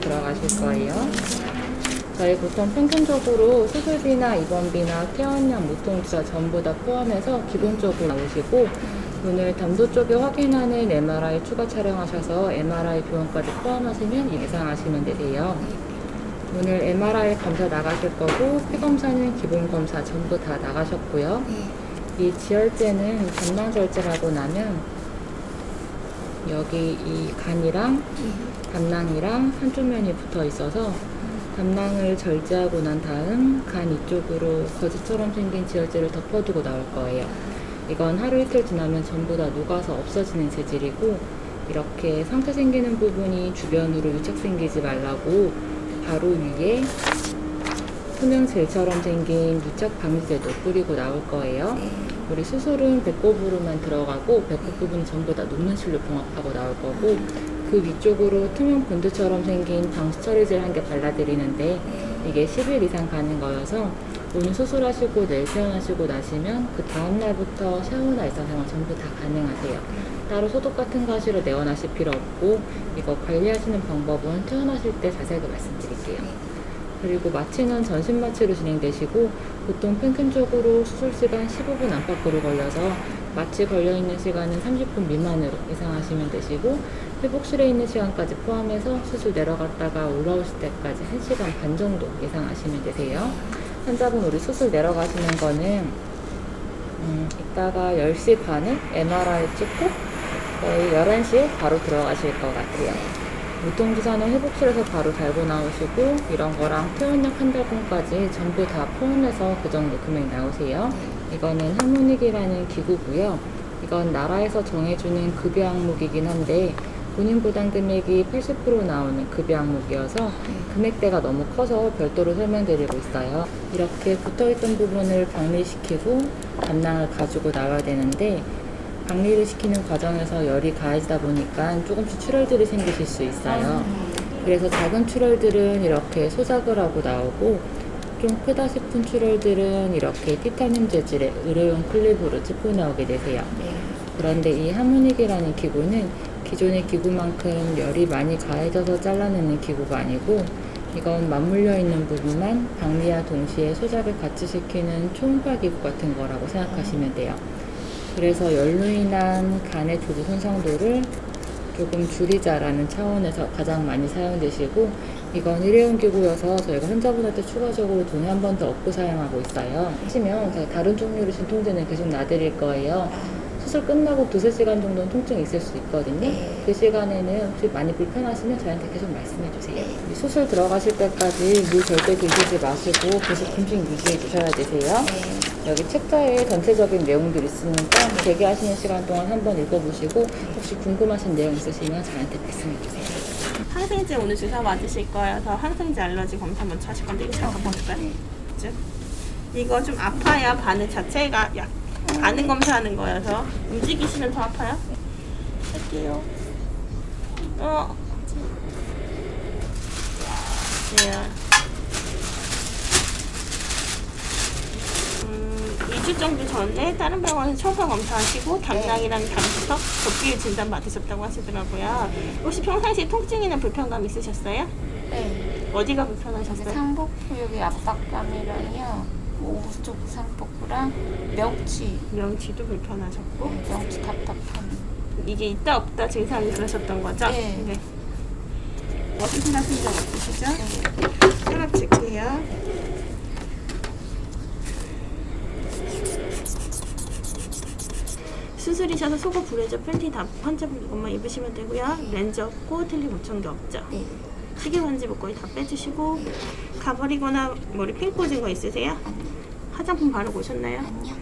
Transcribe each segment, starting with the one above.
들어가실 거예요. 저희 보통 평균적으로 수술비나 입원비나 퇴원량, 무통주사 전부 다 포함해서 기본적으로 나오시고 오늘 담도 쪽에 확인하는 MRI 추가 촬영하셔서 MRI 비용까지 포함하시면 예상하시면 되세요. 오늘 MRI 검사 나가실 거고 폐검사는 기본 검사 전부 다 나가셨고요. 네. 이 지혈제는 담낭 절제하고 나면 여기 이 간이랑 담낭이랑 한쪽 면이 붙어 있어서 담낭을 절제하고 난 다음 간 이쪽으로 거즈처럼 생긴 지혈제를 덮어두고 나올 거예요. 이건 하루 이틀 지나면 전부 다 녹아서 없어지는 재질이고 이렇게 상처 생기는 부분이 주변으로 유착 생기지 말라고 바로 위에 투명 젤처럼 생긴 유착 방지제도 뿌리고 나올 거예요. 네. 우리 수술은 배꼽으로만 들어가고 배꼽 부분 전부 다 녹는 실로 봉합하고 나올 거고 그 위쪽으로 투명 본드처럼 생긴 방수 처리젤 한개 발라드리는데 네. 이게 10일 이상 가는 거여서 오늘 수술하시고 내일 퇴원하시고 나시면 그 다음 날부터 샤워나 일상생활 전부 다 가능하세요. 따로 소독 같은 거 하시러 내원하실 필요 없고 이거 관리하시는 방법은 퇴원하실 때 자세하게 말씀드릴게요. 그리고 마취는 전신 마취로 진행되시고 보통 평균적으로 수술 시간 15분 안팎으로 걸려서 마취 걸려 있는 시간은 30분 미만으로 예상하시면 되시고 회복실에 있는 시간까지 포함해서 수술 내려갔다가 올라오실 때까지 1시간 반 정도 예상하시면 되세요. 환자분 우리 수술 내려가시는 거는 음, 이따가 10시 반에 MRI 찍고 거의 11시에 바로 들어가실 것 같아요. 무통주사는 회복실에서 바로 달고 나오시고 이런 거랑 퇴원약 한 달분까지 전부 다 포함해서 그 정도 금액 나오세요. 이거는 하모닉이라는 기구고요. 이건 나라에서 정해주는 급여 항목이긴 한데 본인 부담 금액이 80% 나오는 급여 항목이어서 금액대가 너무 커서 별도로 설명드리고 있어요. 이렇게 붙어있던 부분을 박리시키고 담낭을 가지고 나와야 되는데 박리를 시키는 과정에서 열이 가해지다 보니까 조금씩 출혈들이 생기실 수 있어요. 그래서 작은 출혈들은 이렇게 소작을 하고 나오고 좀 크다 싶은 출혈들은 이렇게 티타늄 재질의 의료용 클립으로 짚고 나오게 되세요. 네. 그런데 이 하모닉이라는 기구는 기존의 기구만큼 열이 많이 가해져서 잘라내는 기구가 아니고 이건 맞물려 있는 부분만 박리와 동시에 소작을 같이 시키는 초음파 기구 같은 거라고 생각하시면 돼요. 그래서 열로 인한 간의 조주 손상도를 조금 줄이자라는 차원에서 가장 많이 사용되시고 이건 일회용 기구여서 저희가 환자분한테 추가적으로 돈을 한 번 더 얻고 사용하고 있어요. 하시면 다른 종류의 진통제는 계속 놔드릴 거예요. 수술 끝나고 두세 시간 정도는 통증이 있을 수 있거든요. 네. 그 시간에는 혹시 많이 불편하시면 저희한테 계속 말씀해 주세요. 수술 들어가실 때까지 물 절대 드시지 마시고 계속 중심 유지해 주셔야 되세요. 네. 여기 책자에 전체적인 내용들 있으니까 대기하시는 시간 동안 한번 읽어보시고 혹시 궁금하신 내용 있으시면 저한테 말씀해 주세요. 항생제 오늘 주사 맞으실 거여서 항생제 알러지 검사 먼저 하실 건데 이거 잠깐 볼까요? 이거 좀 아파야 바늘 자체가 약 바늘 검사하는 거여서 움직이시면 더 아파요? 할게요. 어. 네. 음, 2주 정도 전에 다른 병원에서 청소 검사하시고 담낭이랑 담부터 접기를 진단 받으셨다고 하시더라고요. 혹시 평상시에 통증이나 불편감 있으셨어요? 네. 어디가 근데 불편하셨어요? 상복부 여기 압박감이랑요. 오른쪽 상복부랑 명치. 명치도 불편하셨고 네, 명치 답답함. 이게 있다 없다 증상이 그러셨던 거죠? 네. 어디서 나신 적 없으시죠? 네. 혈압 체크해요. 수술이셔서 속옷 브레저 팬티 다 환자분 것만 입으시면 되고요. 렌즈 없고 틀리 고청도 없죠. 네. 시계 반지 목걸이 다 빼주시고 가버리거나 머리 핀 꽂은 거 있으세요? 화장품 바르고 오셨나요? 아니요.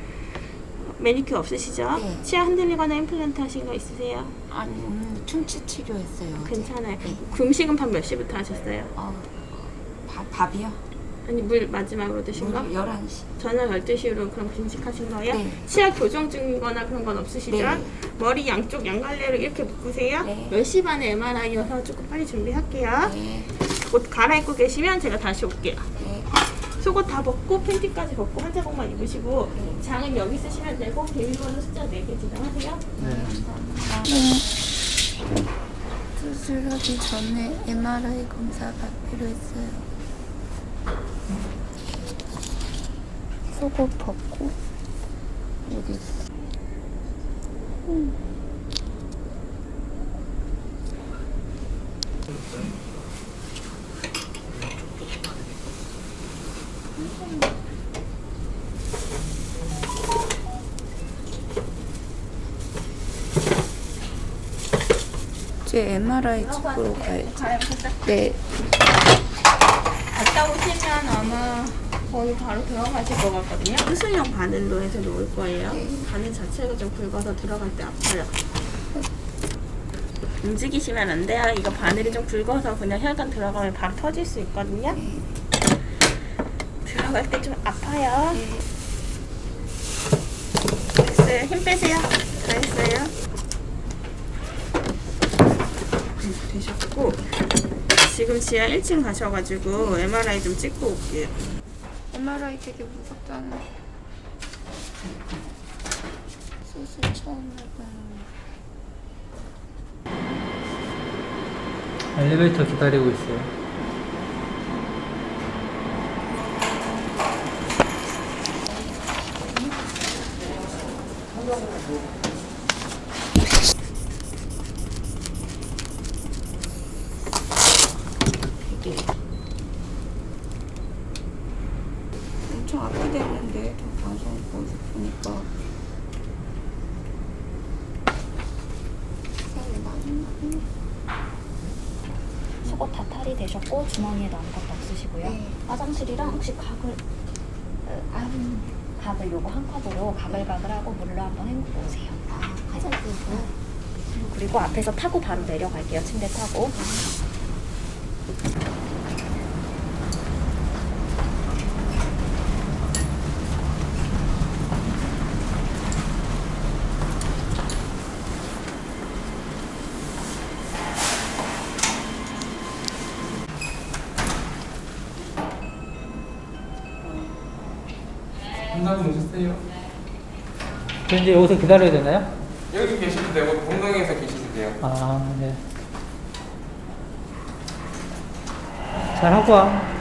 매니큐어 없으시죠? 네. 치아 흔들리거나 임플란트 하신 거 있으세요? 아니, 음, 충치 치료했어요. 어제. 괜찮아요. 네. 금식은 밤 몇 시부터 하셨어요? 어, 밥, 밥이요? 아니 물 마지막으로 드신 거? 오늘 11시. 저녁 12시로 그럼 금식하신 거예요? 네. 치아 교정 중이거나 그런 건 없으시죠? 네. 머리 양쪽 양갈래로 이렇게 묶으세요? 네. 10시 반에 MRI여서 조금 빨리 준비할게요. 네. 옷 갈아입고 계시면 제가 다시 올게요. 네. 속옷 다 벗고 팬티까지 벗고 환자복만 입으시고 장은 여기 쓰시면 되고 비밀번호 숫자 4개 지정하세요. 감사합니다. 수술하기 전에 MRI 검사가 필요했어요. 속옷 벗고 여기 이제 MRI 집으로 가야지. 네. 오시면 아마 거의 바로 들어가실 것 같거든요. 수술용 바늘로 해서 놓을 거예요. 바늘 자체가 좀 굵어서 들어갈 때 아파요. 움직이시면 안 돼요. 이거 바늘이 좀 굵어서 그냥 혈관 들어가면 바로 터질 수 있거든요. 들어갈 때 좀 아파요. 됐어요. 힘 빼세요. 다 했어요. 음, 되셨고 지금 지하 1층 가셔가지고 MRI 좀 찍고 올게요. MRI 되게 무섭잖아. 수술 처음 해봐요. 엘리베이터 기다리고 있어요. 엄청 아프게 했는데 방송 보면서 보니까 살이 많이 나네. 속옷 다 탈이 되셨고 주머니에도 아무것도 없으시고요. 네. 화장실이랑 혹시 각을 어, 안 각을 요거 한 컵으로 가글가글하고 물로 한번 헹구고 오세요. 아, 화장실도 그리고 앞에서 타고 바로 내려갈게요. 침대 타고. 한가분 오셨어요? 저 이제 여기서 기다려야 되나요? 여기 계셔도 되고 동강에서 계셔도 돼요. 아, 네. 잘 하고 와.